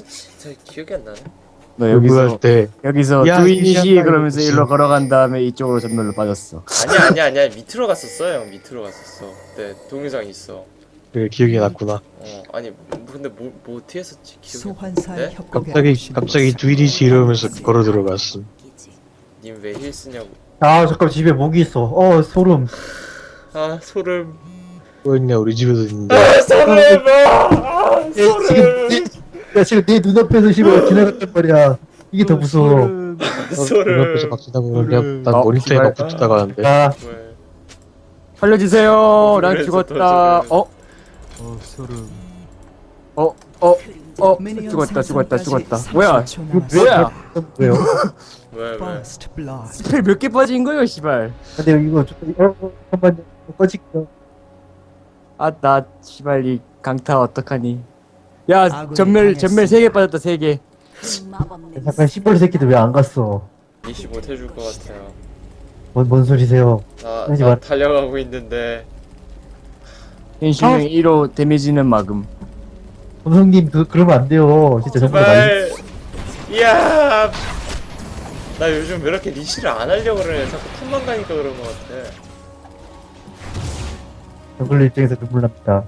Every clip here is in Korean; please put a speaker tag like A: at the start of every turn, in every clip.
A: 뭐였지? 잘 기억이 안 나네.
B: 너
C: 여기서
B: 여기서
C: 할때
B: 여기서
C: 야,
B: 두인이시
C: 이시한다,
B: 그러면서. 일로 걸어간 다음에 이쪽으로 전멸로 빠졌어.
A: 아니야 아니야 아니야 밑으로 갔었어 형 밑으로 갔었어. 네 동영상 있어.
C: 그 기억이 났구나.
A: 어 아니 뭐, 근데 뭐, 뭐 어떻게 했었지 기억이
D: 소환사의
A: 네?
D: 협곡에
C: 갑자기 갑자기 두이리시 이러면서 걸어 들어갔음.
A: 님왜 힐 쓰냐고.
E: 아 잠깐 집에 모기 있어. 어 소름.
A: 아 소름.
C: 뭐 있냐 우리 집에도 있는데.
A: 아 소름. 아
E: 야, 지금 야 지금 내 눈앞에서 씨발 지나갔단 말이야. 이게 더 무서워.
C: 그 옆에서
A: 소름.
C: 막 지나보면 그냥 난
B: 어,
C: 모니터에. 막 붙었다 가는데.
E: 아
A: 왜?
B: 살려주세요. 난
A: 그래서
B: 죽었다.
A: 또
B: 어?
D: 어 소름
B: 어? 어? 어? 죽었다 죽었다 죽었다. 뭐야?
D: 30초
B: 이거
D: 남았습니다.
B: 뭐야?
E: 왜요?
A: 왜 왜?
B: 스펠 몇 개 빠진 거요, 씨발.
E: 근데 이거 좀 어, 어 잠깐만요. 꺼질게요.
B: 아, 나 씨발 이 강타 어떡하니? 야,
D: 아군이
B: 전멸. 전멸 세 개 빠졌다 세 개.
E: 야, 잠깐 시벌 새끼들 왜 안 갔어?
A: 니시 못 해줄 것 같아요.
E: 뭔, 뭔 소리세요?
A: 나,
E: 하지
A: 나. 달려가고 있는데
B: 현실명 1호 데미지는 막음.
E: 검성님 그 그러면 안 돼요. 진짜 정말 많이.
A: 제발. 이야. 나 요즘 왜 이렇게 니시를 안 하려고 그러냐. 자꾸 탐만 가니까 그런 것 같아.
E: 정글 입장에서 눈물 납니다.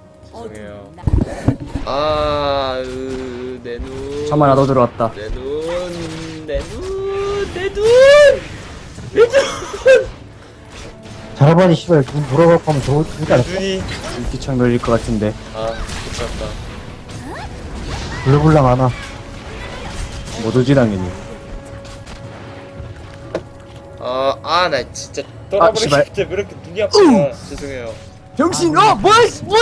A: 아, 으, 내 눈.
B: 잠만 나도 들어왔다.
A: 내 눈, 내 눈, 내 눈. 내 눈.
E: 자라바니 씨발 눈 좋- 좋지
A: 내
E: 않을까?
A: 눈이.
B: 인기창 돌릴 것 같은데.
A: 아, 못갔다.
E: 블루블랑 안 와.
B: 못 오지 당연히.
A: 아, 아, 나 진짜
B: 아, 씨발.
A: 떠나버리겠다. 왜 이렇게 눈이 아프냐. 죄송해요.
B: 병신, 어, 뭐, 뭐,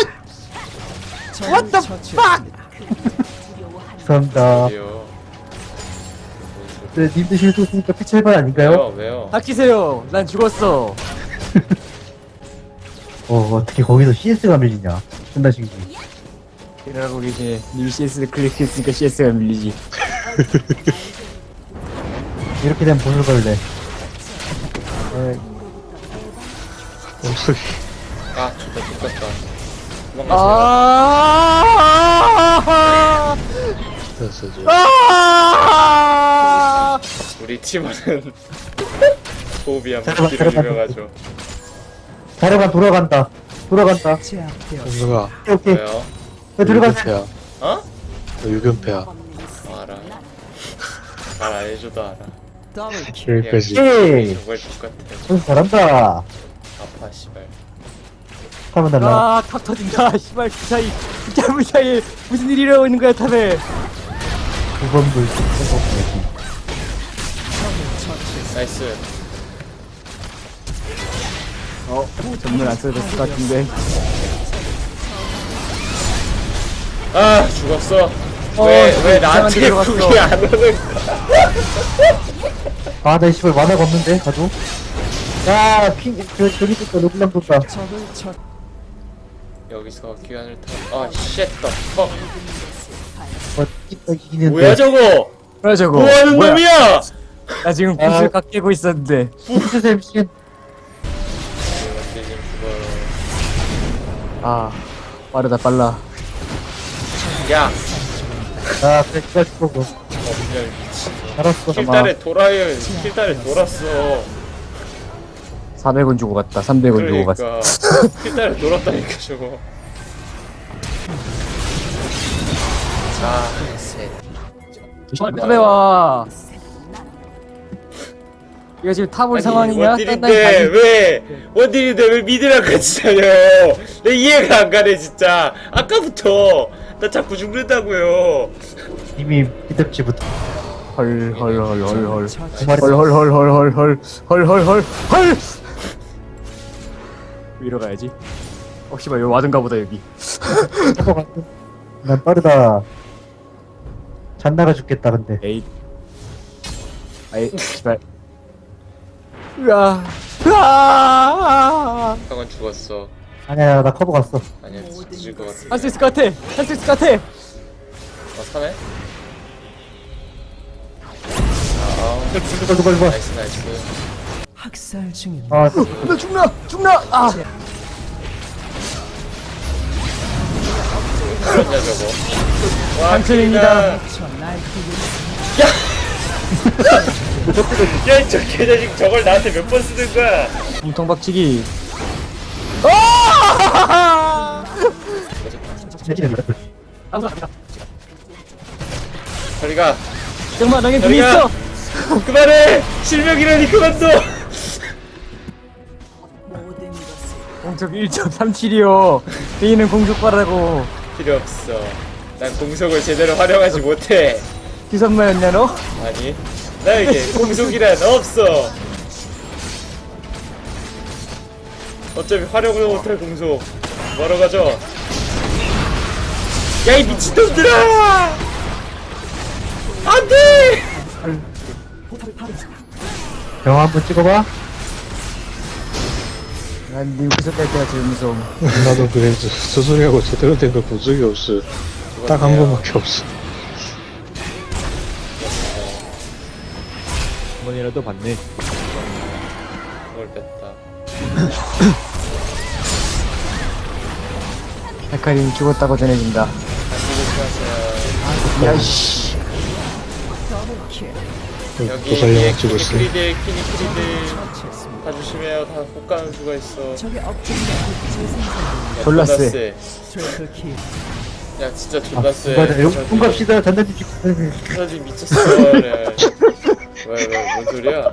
B: What the
D: 처치했습니다.
E: 죄송합니다. 네, 님들 실수했으니까 피철반 아닌가요?
A: 왜요? 왜요?
B: 닥치세요. 난 죽었어.
E: 어, 어떻게 거기서 CS가 밀리냐. 끝나시기.
B: 이러고 계시네. 님 CS 클릭했으니까 CS가 밀리지.
E: 이렇게 되면 보물 걸래.
C: 없어.
A: 아, 좋다, 좋겠다. 도망가세요.
B: 아,
C: 됐어 지
B: 아,
A: 우리 팀원은 호흡이
E: 잠깐만,
A: 한번 길을
E: 잠깐만.
A: 유명하죠.
E: 자라반 돌아간다. 돌아간다.
C: 공수가
E: 오케이, 오케이.
A: 왜요?
E: 야, 들어가자.
C: 유견패야.
A: 어?
C: 너 유견패야.
A: 어, 알아. 말 안 해줘도 알아.
D: 더블 킬.
C: 여기까지.
E: 오케이.
A: 정말 똑같아.
E: 잘한다.
A: 아파, 씨발.
E: 하면 달라.
B: 아, 탁 터진다. 씨발, 그 짧은 사이에 무슨 일이 일어나고 있는 거야, 탑에.
E: 두번 불.
A: 나이스.
B: 어, 전면 안 써도 될것 같은데.
A: 아, 죽었어.
B: 어,
A: 왜, 왜
B: 이상한 데
A: 나한테. 그게 안 오는 거야?
E: 아, 나 씨발 만화가 없는데, 가도. 야, 핑, 저, 저기 있다.
D: 적을 쳐
A: 여기서 기관을 타. 아, 쉣, 더 퍽.
E: 어, 이따 이기는데.
A: 뭐야, 저거?
B: 뭐야, 저거.
A: 뭐 하는
B: 뭐야?
A: 놈이야?
B: 나 지금
E: 아.
B: 구슬 깎 깨고 있었는데.
A: 원딜님 죽어요.
B: 아, 빠르다, 빨라.
A: 야!
E: 아, 죽고.
A: 어, 그냥 미친.
E: 알았어.
A: 킬달에 돌아요. 킬달에 돌았어.
B: 400원 주고 갔다, 300원 주고 갔어.
A: 그러니까. 킬달에 돌았다니까, 저거. 아, 셋.
B: 탑에 와. 이거 지금 타볼
A: 아니,
B: 상황이냐?
A: 원딜인데 왜 원딜인데 왜 미드랑 같이 다녀요? 내 이해가 안 가네 진짜. 아까부터 나 자꾸 죽는다고요.
E: 이미 피듭지부터.
B: 헐헐헐헐헐.
D: 처치.
B: 헐헐헐헐헐헐헐헐헐헐 위로 가야지. 어 씨발 여기 와든가 보다 여기.
E: 난 빠르다. 잔나가 죽겠다, 근데.
B: 에이. 아이 씨발. 으아. 으아.
A: 형은 죽었어.
E: 아니야, 나 커버 갔어.
A: 아니야 죽을 것 같아.
B: 할수 있을 것 같아. 할 수 있을 것 같아.
A: 어 사네? 아,
E: 누가, 누가, 누가.
A: 나이스 나이스.
D: 학살 중입니다.
E: 아,
B: 나 죽나 죽나. 아.
A: 저거 와
B: 당첨입니다.
A: 큰일이다.
D: 저
A: 개자식 저걸 나한테 몇 번 쓰는 거야
B: 몸통 박치기.
A: 저리가
B: 정말 눈이
A: 저리가.
B: 있어.
A: 그만해 실명이라니 그만둬
B: 공속 1.37이요. 베이는 공속바라고.
A: 필요 없어 난 공속을 제대로 활용하지 못해
B: 기선마였냐 너?
A: 아니 나에게 공속이란 없어 어차피 활용을 못할 공속 뭐러 가죠 야 이 미친놈들아 안돼
E: 영화 한번 찍어봐.
B: 난네 구석 갈 때가 제일 무서워.
C: 나도 그래서 저 소리하고 제대로 된 걸 본 적이 없어. 딱 한 번밖에 없어.
B: 한 번이라도 봤네.
A: 그걸 뺐다
B: 헤카림 죽었다고 전해진다.
A: 안 죽을 거야
B: 야이씨.
A: 여기
C: 도살령 찍고 있어.
A: 키니크리드 키니크리드 다 조심해요 다 폭가는 수가 있어 야,
B: 졸라
A: 킬야 진짜 존나 세
E: 맞아, 용 갑시다. 잔잔히 찍고.
A: 사진 미쳤어 그래 왜왜뭔 소리야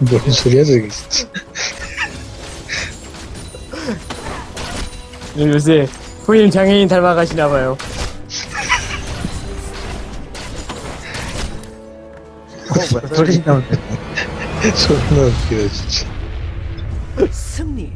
C: 뭔 소리야 저기 진짜.
B: 요새 후임 장애인 닮아가시나봐요.
E: 어, 뭐야 소리 나오네.
C: 존나 웃기다 진짜. 승리.